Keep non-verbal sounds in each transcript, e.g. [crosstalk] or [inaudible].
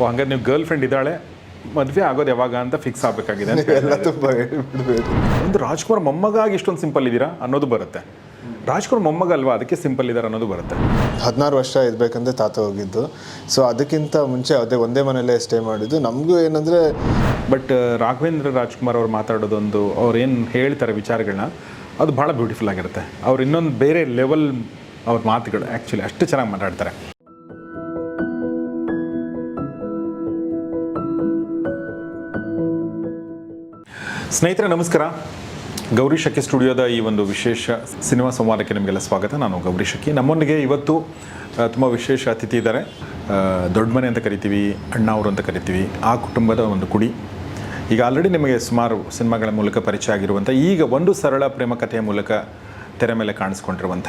ಓ ಹಂಗಾದ್ರೆ ನೀವು girl friend ಇದ್ದಾಳೆ ಮದುವೆ ಆಗೋದು ಯಾವಾಗ ಅಂತ ಫಿಕ್ಸ್ ಆಗಬೇಕಾಗಿದೆ ಎಲ್ಲ ತುಂಬ ಒಂದು ರಾಜ್ಕುಮಾರ್ ಮೊಮ್ಮಗಾಗಿ ಇಷ್ಟೊಂದು ಸಿಂಪಲ್ ಇದ್ದೀರಾ ಅನ್ನೋದು ಬರುತ್ತೆ. ರಾಜ್ಕುಮಾರ್ ಮೊಮ್ಮಗ ಅಲ್ವಾ? ಅದಕ್ಕೆ ಸಿಂಪಲ್ ಇದ್ದಾರೆ ಅನ್ನೋದು ಬರುತ್ತೆ. ಹದಿನಾರು ವರ್ಷ ಇರಬೇಕಂದ್ರೆ ತಾತ ಹೋಗಿದ್ದು. ಸೊ ಅದಕ್ಕಿಂತ ಮುಂಚೆ ಅದೇ ಒಂದೇ ಮನೆಯಲ್ಲೇ ಸ್ಟೇ ಮಾಡಿದ್ದು. ನಮಗೂ ಏನಂದರೆ ಬಟ್ ರಾಘವೇಂದ್ರ ರಾಜ್ಕುಮಾರ್ ಅವ್ರು ಮಾತಾಡೋದೊಂದು ಅವ್ರು ಏನು ಹೇಳ್ತಾರೆ ವಿಚಾರಗಳನ್ನ ಅದು ಭಾಳ ಬ್ಯೂಟಿಫುಲ್ ಆಗಿರುತ್ತೆ. ಅವ್ರು ಇನ್ನೊಂದು ಬೇರೆ ಲೆವೆಲ್ ಅವ್ರ ಮಾತುಗಳು ಆ್ಯಕ್ಚುಲಿ ಅಷ್ಟು ಚೆನ್ನಾಗಿ ಮಾತಾಡ್ತಾರೆ. ಸ್ನೇಹಿತರೆ ನಮಸ್ಕಾರ. ಗೌರಿ ಶಕ್ಕಿ ಸ್ಟುಡಿಯೋದ ಈ ಒಂದು ವಿಶೇಷ ಸಿನಿಮಾ ಸಂವಾದಕ್ಕೆ ನಿಮಗೆಲ್ಲ ಸ್ವಾಗತ. ನಾನು ಗೌರಿ ಶಕ್ಕಿ ನಮ್ಮೊಂದಿಗೆ ಇವತ್ತು ತುಂಬ ವಿಶೇಷ ಅತಿಥಿ ಇದ್ದಾರೆ. ದೊಡ್ಡ ಮನೆ ಅಂತ ಕರಿತೀವಿ ಅಣ್ಣ ಅವರು ಅಂತ ಕರಿತೀವಿ ಆ ಕುಟುಂಬದ ಒಂದು ಕುಡಿ. ಈಗ ಆಲ್ರೆಡಿ ನಿಮಗೆ ಸುಮಾರು ಸಿನಿಮಾಗಳ ಮೂಲಕ ಪರಿಚಯ ಆಗಿರುವಂಥ ಈಗ ಒಂದು ಸರಳ ಪ್ರೇಮ ಕಥೆಯ ಮೂಲಕ ತೆರೆ ಮೇಲೆ ಕಾಣಿಸ್ಕೊಂಡಿರುವಂಥ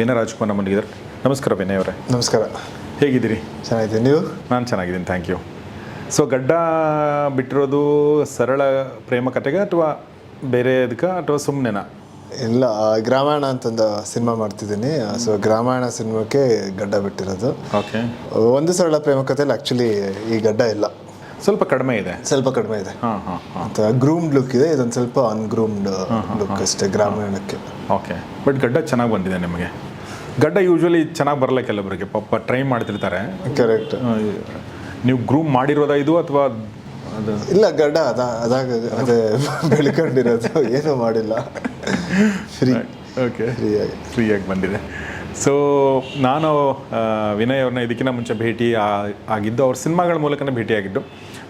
ವಿನಯ ರಾಜ್ಕುಮಾರ್ ನಮ್ಮೊಂದಿಗಿದ್ದಾರೆ ನಮಸ್ಕಾರ ವಿನಯ್ ಅವರೇ. ನಮಸ್ಕಾರ. ಹೇಗಿದ್ದೀರಿ? ಚೆನ್ನಾಗಿದ್ದೀನಿ. ನೀವು? ನಾನು ಚೆನ್ನಾಗಿದ್ದೀನಿ. ಥ್ಯಾಂಕ್ ಯು ಸೊ ಗಡ್ಡ ಬಿಟ್ಟಿರೋದು ಸರಳ ಪ್ರೇಮ ಕತೆಗೆ ಅಥವಾ ಬೇರೆ ಅದಕ್ಕೆ ಅಥವಾ ಸುಮ್ಮನೆನಾ ಇಲ್ಲ ಗ್ರಾಮಾಯಣ ಅಂತಂದು ಸಿನಿಮಾ ಮಾಡ್ತಿದ್ದೀನಿ. ಸೊ ಗ್ರಾಮಾಯಣ ಸಿನಿಮಾಕ್ಕೆ ಗಡ್ಡ ಬಿಟ್ಟಿರೋದು. ಓಕೆ ಒಂದು ಸರಳ ಪ್ರೇಮ ಕಥೆಯಲ್ಲಿ ಆ್ಯಕ್ಚುಲಿ ಈ ಗಡ್ಡ ಇಲ್ಲ. ಸ್ವಲ್ಪ ಕಡಿಮೆ ಇದೆ. ಸ್ವಲ್ಪ ಕಡಿಮೆ ಇದೆ. ಹಾಂ ಹಾಂ ಹಾಂ. ಅಂತ ಗ್ರೂಮ್ಡ್ ಲುಕ್ ಇದೆ. ಇದೊಂದು ಸ್ವಲ್ಪ ಅನ್ಗ್ರೂಮ್ಡ್ ಲುಕ್ ಅಷ್ಟೇ ಗ್ರಾಮಾಯಣಕ್ಕೆ. ಓಕೆ ಬಟ್ ಗಡ್ಡ ಚೆನ್ನಾಗಿ ಬಂದಿದೆ ನಿಮಗೆ. ಗಡ್ಡ ಯೂಶ್ವಲಿ ಚೆನ್ನಾಗಿ ಬರಲ್ಲ ಕೆಲವರಿಗೆ. ಪಾಪ ಟ್ರೈ ಮಾಡ್ತಿರ್ತಾರೆ. ಕರೆಕ್ಟ್ ನೀವು ಗ್ರೂಮ್ ಮಾಡಿರೋದಾ ಇದು ಅಥವಾ ಅದು? ಇಲ್ಲ ಗಡ್ಡ ಅದ ಅದಾಗ ಅದೇ ಬೆಳ್ಕೊಂಡಿರೋದು. ಏನೂ ಮಾಡಿಲ್ಲ. ಫ್ರೀ ಓಕೆ ಫ್ರೀಯಾಗಿ ಫ್ರೀಯಾಗಿ ಬಂದಿದೆ. ಸೊ ನಾನು ವಿನಯ್ ಅವ್ರನ್ನ ಇದಕ್ಕಿಂತ ಮುಂಚೆ ಭೇಟಿ ಆಗಿದ್ದು ಅವ್ರ ಸಿನಿಮಾಗಳ ಮೂಲಕನೇ ಭೇಟಿಯಾಗಿದ್ದು.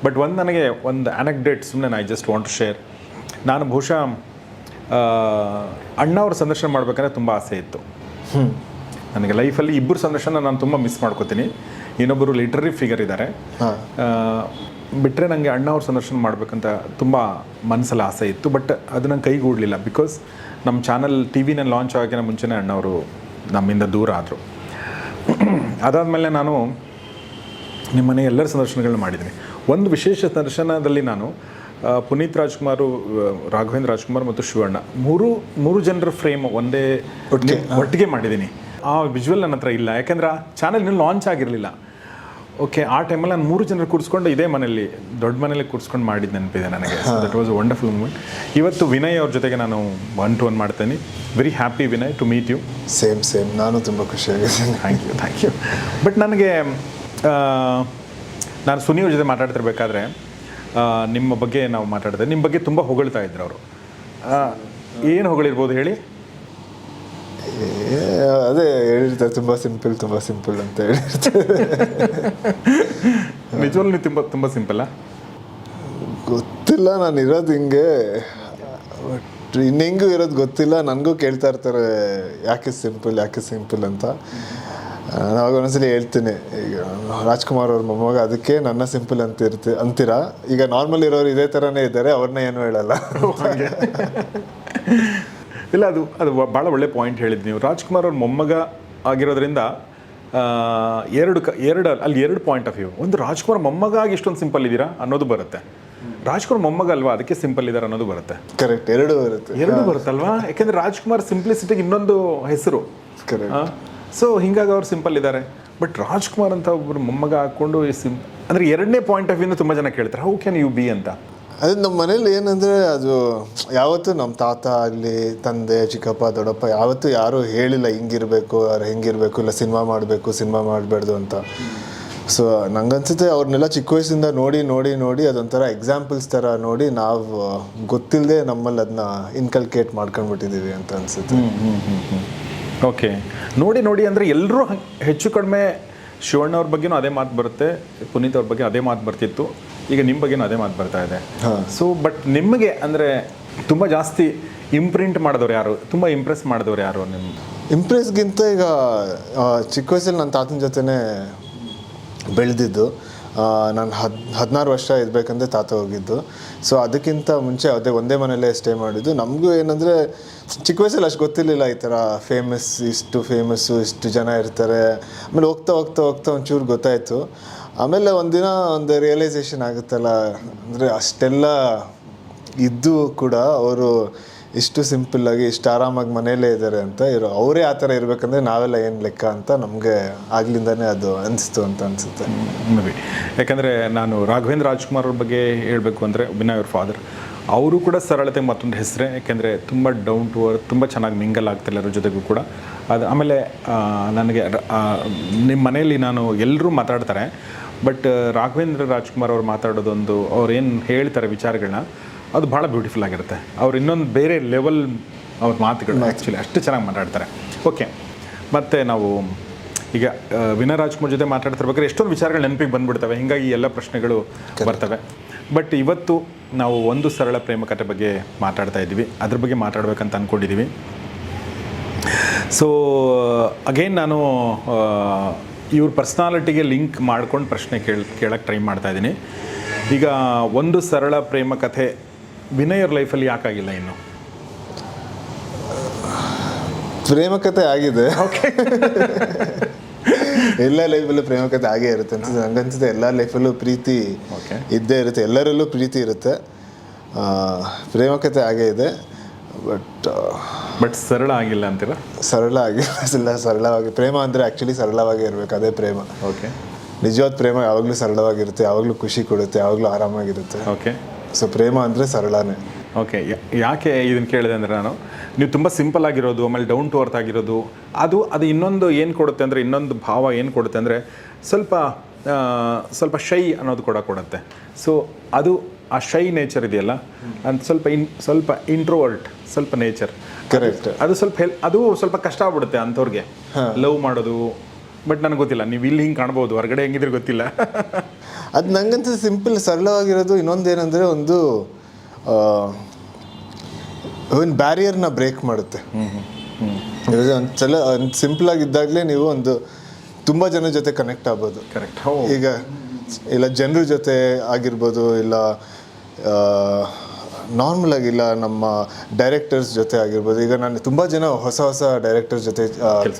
ಬಟ್ ಒಂದು ನನಗೆ ಒಂದು ಅನೆಕ್ಡೇಟ್ ಸುಮ್ಮನೆ I just want to share ನಾನು ಬಹುಶಃ ಅಣ್ಣವ್ರ ಅಣ್ಣ ಅವ್ರ ಸಂದರ್ಶನ ಮಾಡ್ಬೇಕಂದ್ರೆ ತುಂಬ ಆಸೆ ಇತ್ತು. ನನಗೆ ಲೈಫಲ್ಲಿ ಇಬ್ಬರು ಸಂದರ್ಶನ ನಾನು ತುಂಬ ಮಿಸ್ ಮಾಡ್ಕೋತೀನಿ. ಇನ್ನೊಬ್ಬರು ಲಿಟ್ರರಿ ಫಿಗರ್ ಇದ್ದಾರೆ ಬಿಟ್ಟರೆ ನನಗೆ ಅಣ್ಣ ಅವ್ರ ಸಂದರ್ಶನ ಮಾಡಬೇಕಂತ ತುಂಬ ಮನಸ್ಸಲ್ಲಿ ಆಸೆ ಇತ್ತು ಬಟ್ ಅದು ನಂಗೆ ಕೈಗೂಡಲಿಲ್ಲ ಬಿಕಾಸ್ ನಮ್ಮ ಚಾನಲ್ ಟಿ ವಿನಲ್ಲಿ ಲಾಂಚ್ ಆಗೋಕ್ಕಿಂತ ಮುಂಚೆನೇ ಅಣ್ಣವರು ನಮ್ಮಿಂದ ದೂರ ಆದರು. ಅದಾದಮೇಲೆ ನಾನು ನಿಮ್ಮನೆ ಎಲ್ಲರ ಸಂದರ್ಶನಗಳನ್ನ ಮಾಡಿದ್ದೀನಿ ಒಂದು ವಿಶೇಷ ಸಂದರ್ಶನದಲ್ಲಿ ನಾನು ಪುನೀತ್ ರಾಜ್ಕುಮಾರು ರಾಘವೇಂದ್ರ ರಾಜ್ಕುಮಾರ್ ಮತ್ತು ಶಿವಣ್ಣ ಮೂರು ಮೂರು ಜನರ ಫ್ರೇಮ್ ಒಂದೇ ಒಟ್ಟಿಗೆ ಮಾಡಿದ್ದೀನಿ. ಆ ವಿಜುವಲ್ ನನ್ನ ಹತ್ರ ಇಲ್ಲ ಯಾಕೆಂದ್ರೆ ಚಾನಲ್ ಇನ್ನೂ ಲಾಂಚ್ ಆಗಿರಲಿಲ್ಲ. ಓಕೆ ಆ ಟೈಮಲ್ಲಿ ನಾನು ಮೂರು ಜನರು ಕೂರಿಸ್ಕೊಂಡು ಇದೇ ಮನೆಯಲ್ಲಿ ದೊಡ್ಡ ಮನೇಲಿ ಕೂರಿಸ್ಕೊಂಡು ಮಾಡಿದ್ದು ನೆನಪಿದೆ ನನಗೆ. ದಟ್ ವಾಸ್ ವಂಡರ್ಫುಲ್ ಮೂಮೆಂಟ್ ಇವತ್ತು ವಿನಯ್ ಅವ್ರ ಜೊತೆಗೆ ನಾನು ಒನ್ ಟು ಒನ್ ಮಾಡ್ತೇನೆ. Very happy Vinay to meet you same same ನಾನು ತುಂಬ ಖುಷಿಯಾಗಿದ್ದೀನಿ thank you thank you but ನನಗೆ ನಾನು ಸುನಿಯವ್ರ ಜೊತೆ ಮಾತಾಡ್ತಿರ್ಬೇಕಾದ್ರೆ ನಿಮ್ಮ ಬಗ್ಗೆ ನಾವು ಮಾತಾಡಿದೆ ನಿಮ್ಮ ಬಗ್ಗೆ ತುಂಬ ಹೊಗಳ್ತಾ ಇದ್ರು ಅವರು. ಏನು ಹೊಗಳಿರ್ಬೋದು ಹೇಳಿ? ಅದೇ ಹೇಳಿರ್ತಾರೆ ತುಂಬ ಸಿಂಪಲ್ ತುಂಬ ಸಿಂಪಲ್ ಅಂತ ಹೇಳಿರ್ತಾರೆ. ನಿಜವಲ್ಲೂ ನೀವು ತುಂಬ ತುಂಬ ಸಿಂಪಲ್ಲ ಗೊತ್ತಿಲ್ಲ ನಾನು ಇರೋದು ಹಿಂಗೆ. ಬಟ್ ಇನ್ನು ಹೆಂಗೂ ಇರೋದು ಗೊತ್ತಿಲ್ಲ ನನಗೂ ಕೇಳ್ತಾ ಇರ್ತಾರೆ ಯಾಕೆ ಸಿಂಪಲ್ ಯಾಕೆ ಸಿಂಪಲ್ ಅಂತ. ನಾನು ಅವಾಗ ಒಂದ್ಸಲ ಹೇಳ್ತೀನಿ ಈಗ ರಾಜ್ಕುಮಾರ್ ಅವ್ರ ಮೊಮ್ಮಗ ಅದಕ್ಕೆ ನನ್ನ ಸಿಂಪಲ್ ಅಂತ ಇರ್ತಿ ಅಂತೀರಾ? ಈಗ ನಾರ್ಮಲ್ ಇರೋರು ಇದೇ ಥರನೇ ಇದ್ದಾರೆ ಅವ್ರನ್ನ ಏನು ಹೇಳಲ್ಲ. [laughs] ಇಲ್ಲ ಅದು ಅದು ಭಾಳ ಒಳ್ಳೆ ಪಾಯಿಂಟ್ ಹೇಳಿದ್ದು ನೀವು. ರಾಜ್ಕುಮಾರ್ ಅವ್ರ ಮೊಮ್ಮಗ ಆಗಿರೋದ್ರಿಂದ ಎರಡು ಕ ಎರಡು ಅಲ್ಲಿ ಎರಡು ಪಾಯಿಂಟ್ ಆಫ್ ವ್ಯೂ ಒಂದು ರಾಜ್ಕುಮಾರ್ ಮೊಮ್ಮಗ ಆಗಿ ಇಷ್ಟೊಂದು ಸಿಂಪಲ್ ಇದ್ದೀರಾ ಅನ್ನೋದು ಬರುತ್ತೆ. ರಾಜ್ಕುಮಾರ್ ಮೊಮ್ಮಗ ಅಲ್ವಾ? ಅದಕ್ಕೆ ಸಿಂಪಲ್ ಇದ್ದಾರೆ ಅನ್ನೋದು ಬರುತ್ತೆ. ಕರೆಕ್ಟ್ ಎರಡು ಇರುತ್ತೆ ಎರಡು ಬರುತ್ತಲ್ವಾ? ಯಾಕೆಂದ್ರೆ ರಾಜ್ಕುಮಾರ್ ಸಿಂಪ್ಲಿಸಿಟಿಗೆ ಇನ್ನೊಂದು ಹೆಸರು. ಕರೆಕ್ಟ್ ಸೊ ಹಿಂಗಾಗಿ ಅವ್ರು ಸಿಂಪಲ್ ಇದ್ದಾರೆ ಬಟ್ ರಾಜ್ಕುಮಾರ್ ಅಂತ ಒಬ್ಬರು ಮೊಮ್ಮಗ ಹಾಕ್ಕೊಂಡು ಸಿಂಪ್ ಅಂದರೆ ಎರಡನೇ ಪಾಯಿಂಟ್ ಆಫ್ ವ್ಯೂನ ತುಂಬ ಜನ ಕೇಳ್ತಾರೆ ಹೌ ಕ್ಯಾನ್ ಯು ಬಿ ಅಂತ. ಅದು ನಮ್ಮ ಮನೇಲಿ ಏನಂದರೆ ಅದು ಯಾವತ್ತೂ ನಮ್ಮ ತಾತ ಆಗಲಿ, ತಂದೆ, ಚಿಕ್ಕಪ್ಪ, ದೊಡ್ಡಪ್ಪ ಯಾವತ್ತೂ ಯಾರೂ ಹೇಳಿಲ್ಲ ಹಿಂಗಿರಬೇಕು, ಅವ್ರು ಹೆಂಗಿರಬೇಕು, ಇಲ್ಲ ಸಿನಿಮಾ ಮಾಡಬೇಕು, ಸಿನಿಮಾ ಮಾಡಬಾರ್ದು ಅಂತ. ಸೊ ನಂಗನ್ಸುತ್ತೆ ಅವ್ರನ್ನೆಲ್ಲ ಚಿಕ್ಕ ವಯಸ್ಸಿಂದ ನೋಡಿ ನೋಡಿ ನೋಡಿ ಅದೊಂಥರ ಎಕ್ಸಾಂಪಲ್ಸ್ ಥರ ನೋಡಿ ನಾವು ಗೊತ್ತಿಲ್ಲದೆ ನಮ್ಮಲ್ಲಿ ಅದನ್ನ ಇನ್ಕಲ್ಕೇಟ್ ಮಾಡ್ಕೊಂಡ್ಬಿಟ್ಟಿದ್ದೀವಿ ಅಂತ ಅನಿಸುತ್ತೆ. ಓಕೆ ನೋಡಿ ನೋಡಿ ಅಂದರೆ ಎಲ್ಲರೂ ಹೆಚ್ಚು ಕಡಿಮೆ ಶಿವಣ್ಣ ಅವ್ರ ಬಗ್ಗೆನೂ ಅದೇ ಮಾತು ಬರುತ್ತೆ, ಪುನೀತ್ ಅವ್ರ ಬಗ್ಗೆ ಅದೇ ಮಾತು ಬರ್ತಿತ್ತು. ಈಗ ನಿಮ್ಮ ಬಗ್ಗೆನೂ ಅದೇ ಮಾತು ಬರ್ತಾ ಇದೆ. ಸೊ ಬಟ್ ನಿಮಗೆ ಅಂದರೆ ತುಂಬ ಜಾಸ್ತಿ ಇಂಪ್ರಿಂಟ್ ಮಾಡಿದವ್ರು ಯಾರು? ತುಂಬ ಇಂಪ್ರೆಸ್ ಮಾಡಿದವ್ರು ಯಾರು ನಿಮ್ಮ ಇಂಪ್ರೆಸ್ಗಿಂತ ಈಗ ಚಿಕ್ಕ ವಯಸ್ಸಲ್ಲಿ ನನ್ನ ತಾತನ ಜೊತೆನೇ ಬೆಳೆದಿದ್ದು. ನಾನು ಹದ್, ಹದಿನಾರು ವರ್ಷ ಇರಬೇಕಂದ್ರೆ ತಾತ ಹೋಗಿದ್ದು. ಸೊ ಅದಕ್ಕಿಂತ ಮುಂಚೆ ಅದೇ ಒಂದೇ ಮನೆಯಲ್ಲೇ ಸ್ಟೇ ಮಾಡಿದ್ದು. ನಮಗೂ ಏನಂದರೆ, ಚಿಕ್ಕ ವಯಸ್ಸಲ್ಲಿ ಅಷ್ಟು ಗೊತ್ತಿರಲಿಲ್ಲ ಈ ಥರ. ಫೇಮಸ್ ಇಷ್ಟು ಫೇಮಸ್ಸು ಇಷ್ಟು ಜನ ಇರ್ತಾರೆ. ಆಮೇಲೆ ಹೋಗ್ತಾ ಹೋಗ್ತಾ ಹೋಗ್ತಾ ಒಂಚೂರು ಗೊತ್ತಾಯಿತು. ಆಮೇಲೆ ಒಂದಿನ ಒಂದು ರಿಯಲೈಸೇಷನ್ ಆಗುತ್ತಲ್ಲ. ಅಂದರೆ ಅಷ್ಟೆಲ್ಲ ಇದ್ದು ಕೂಡ ಅವರು ಇಷ್ಟು ಸಿಂಪಲ್ಲಾಗಿ ಇಷ್ಟು ಆರಾಮಾಗಿ ಮನೆಯಲ್ಲೇ ಇದ್ದಾರೆ ಅಂತ ಇರೋ ಅವರೇ ಆ ಥರ ಇರಬೇಕಂದ್ರೆ ನಾವೆಲ್ಲ ಏನು ಲೆಕ್ಕ ಅಂತ ನಮಗೆ ಆಗ್ಲಿಂದನೇ ಅದು ಅನಿಸ್ತು ಅಂತ ಅನಿಸುತ್ತೆ. ಮೇಬಿ ಯಾಕಂದರೆ ನಾನು ರಾಘವೇಂದ್ರ ರಾಜ್ಕುಮಾರ್ ಅವ್ರ ಬಗ್ಗೆ ಹೇಳಬೇಕು ಅಂದರೆ ವಿನಯ್ ಅವ್ರ ಫಾದರ್ ಅವರು ಕೂಡ ಸರಳತೆ ಮತ್ತೊಂದು ಹೆಸರೇ. ಯಾಕೆಂದರೆ ತುಂಬ ಡೌನ್ ಟು ಅರ್ತ್ ತುಂಬ ಚೆನ್ನಾಗಿ ಮಿಂಗಲ್ ಆಗ್ತಿಲ್ಲ ಎಲ್ಲರ ಜೊತೆಗೂ ಕೂಡ. ಅದು ಆಮೇಲೆ ನನಗೆ ನಿಮ್ಮ ಮನೆಯಲ್ಲಿ ನಾನು ಎಲ್ಲರೂ ಮಾತಾಡ್ತಾರೆ. ಬಟ್, ರಾಘವೇಂದ್ರ ರಾಜ್ಕುಮಾರ್ ಅವ್ರು ಮಾತಾಡೋದೊಂದು ಅವ್ರು ಏನು ಹೇಳ್ತಾರೆ ವಿಚಾರಗಳನ್ನ ಅದು ಭಾಳ ಬ್ಯೂಟಿಫುಲ್ ಆಗಿರುತ್ತೆ. ಅವ್ರು ಇನ್ನೊಂದು ಬೇರೆ ಲೆವೆಲ್ ಅವ್ರ ಮಾತುಗಳು ಆ್ಯಕ್ಚುಲಿ ಅಷ್ಟು ಚೆನ್ನಾಗಿ ಮಾತಾಡ್ತಾರೆ. ಓಕೆ ಮತ್ತು ನಾವು ಈಗ ವಿನಯ್ ರಾಜ್ಕುಮಾರ್ ಜೊತೆ ಮಾತಾಡ್ತಿರ್ಬೇಕಾದ್ರೆ ಎಷ್ಟೊಂದು ವಿಚಾರಗಳು ನೆನಪಿಗೆ ಬಂದ್ಬಿಡ್ತವೆ. ಹೀಗಾಗಿ ಎಲ್ಲ ಪ್ರಶ್ನೆಗಳು ಬರ್ತವೆ. ಬಟ್ ಇವತ್ತು ನಾವು ಒಂದು ಸರಳ ಪ್ರೇಮ ಕಥೆ ಬಗ್ಗೆ ಮಾತಾಡ್ತಾ ಇದ್ದೀವಿ. ಅದ್ರ ಬಗ್ಗೆ ಮಾತಾಡಬೇಕಂತ ಅಂದ್ಕೊಂಡಿದ್ದೀವಿ ಸೊ ಅಗೇನ್ ನಾನು ಇವ್ರ ಪರ್ಸ್ನಾಲಿಟಿಗೆ ಲಿಂಕ್ ಮಾಡ್ಕೊಂಡು ಪ್ರಶ್ನೆ ಕೇಳಿ ಕೇಳೋಕ್ಕೆ ಟ್ರೈ ಮಾಡ್ತಾ ಇದ್ದೀನಿ. ಈಗ ಒಂದು ಸರಳ ಪ್ರೇಮ ಕಥೆ ವಿನಯ್ ಅವ್ರ ಲೈಫಲ್ಲಿ ಯಾಕಾಗಿಲ್ಲ ಇನ್ನು? ಪ್ರೇಮಕತೆ ಆಗಿದೆ. ಆಗಿದೆ [laughs] ಎಲ್ಲ ಲೈಫಲ್ಲೂ ಪ್ರೇಮಕತೆ ಆಗೇ ಇರುತ್ತೆ ಅಂತ ನಂಗನ್ಸುತ್ತೆ ಎಲ್ಲ ಲೈಫಲ್ಲೂ ಪ್ರೀತಿ. ಇದ್ದೇ ಇರುತ್ತೆ. ಎಲ್ಲರಲ್ಲೂ ಪ್ರೀತಿ ಇರುತ್ತೆ. ಪ್ರೇಮಕತೆ ಆಗೇ ಇದೆ. ಬಟ್ ಬಟ್ ಸರಳ ಆಗಿಲ್ಲ ಅಂತೀರ? ಸರಳ ಆಗಿಲ್ಲ ಸರಳವಾಗಿ ಪ್ರೇಮ ಅಂದರೆ ಆ್ಯಕ್ಚುಲಿ ಸರಳವಾಗಿ ಇರಬೇಕು. ಅದೇ ಪ್ರೇಮ. ಓಕೆ ನಿಜವಾದ ಪ್ರೇಮ ಯಾವಾಗಲೂ ಸರಳವಾಗಿರುತ್ತೆ. ಯಾವಾಗಲೂ ಖುಷಿ ಕೊಡುತ್ತೆ. ಯಾವಾಗಲೂ ಆರಾಮಾಗಿರುತ್ತೆ. ಓಕೆ ಸೊ ಪ್ರೇಮ ಅಂದರೆ ಸರಳನೇ. ಓಕೆ ಯಾಕೆ ಇದನ್ನು ಕೇಳಿದೆ ಅಂದರೆ ನಾನು ನೀವು ತುಂಬ ಸಿಂಪಲ್ ಆಗಿರೋದು ಆಮೇಲೆ ಡೌನ್ ಟು ಅರ್ತ್ ಆಗಿರೋದು ಅದು ಅದು ಇನ್ನೊಂದು ಏನು ಕೊಡುತ್ತೆ ಅಂದರೆ ಇನ್ನೊಂದು ಭಾವ ಏನು ಕೊಡುತ್ತೆ ಅಂದರೆ ಸ್ವಲ್ಪ ಸ್ವಲ್ಪ ಶೈ ಅನ್ನೋದು ಕೂಡ ಕೊಡುತ್ತೆ. ಸೊ ಅದು ಆ ಶೈ ನೇಚರ್ ಇದೆಯಲ್ಲ? ಅದು ಸ್ವಲ್ಪ ಇನ್ ಸ್ವಲ್ಪ ಇಂಟ್ರೋವರ್ಟ್ ಸ್ವಲ್ಪ ನೇಚರ್ ಕರೆಕ್ಟ್ ಅದು ಸ್ವಲ್ಪ ಹೆಲ್ ಅದು ಸ್ವಲ್ಪ ಕಷ್ಟ ಆಗ್ಬಿಡುತ್ತೆ ಅಂಥವ್ರಿಗೆ. ಲವ್ ಮಾಡೋದು ಬಟ್ ನನಗೆ ಗೊತ್ತಿಲ್ಲ ನೀವು ಇಲ್ಲಿ ಹಿಂಗೆ ಕಾಣ್ಬೋದು ಹೊರಗಡೆ ಹೆಂಗಿದ್ರೆ ಗೊತ್ತಿಲ್ಲ. ಅದು ನನಗಂತೂ ಸಿಂಪಲ್ ಸರಳವಾಗಿರೋದು ಇನ್ನೊಂದೇನೆಂದರೆ ಒಂದು ಒಂದು ಬ್ಯಾರಿಯರ್ನ ಬ್ರೇಕ್ ಮಾಡುತ್ತೆ. ಹ್ಞೂ ಒಂದು ಸಲ ಒಂದು ಸಿಂಪಲ್ ಆಗಿದ್ದಾಗಲೇ ನೀವು ಒಂದು ತುಂಬ ಜನ ಜೊತೆ ಕನೆಕ್ಟ್ ಆಗ್ಬೋದು. ಕರೆಕ್ಟ್ ಈಗ ಇಲ್ಲ ಜನರ ಜೊತೆ ಆಗಿರ್ಬೋದು ಇಲ್ಲ ನಾರ್ಮಲ್ ಆಗಿಲ್ಲ ನಮ್ಮ ಡೈರೆಕ್ಟರ್ಸ್ ಜೊತೆ ಆಗಿರ್ಬೋದು. ಈಗ ನಾನು ತುಂಬ ಜನ ಹೊಸ ಹೊಸ ಡೈರೆಕ್ಟರ್ ಜೊತೆ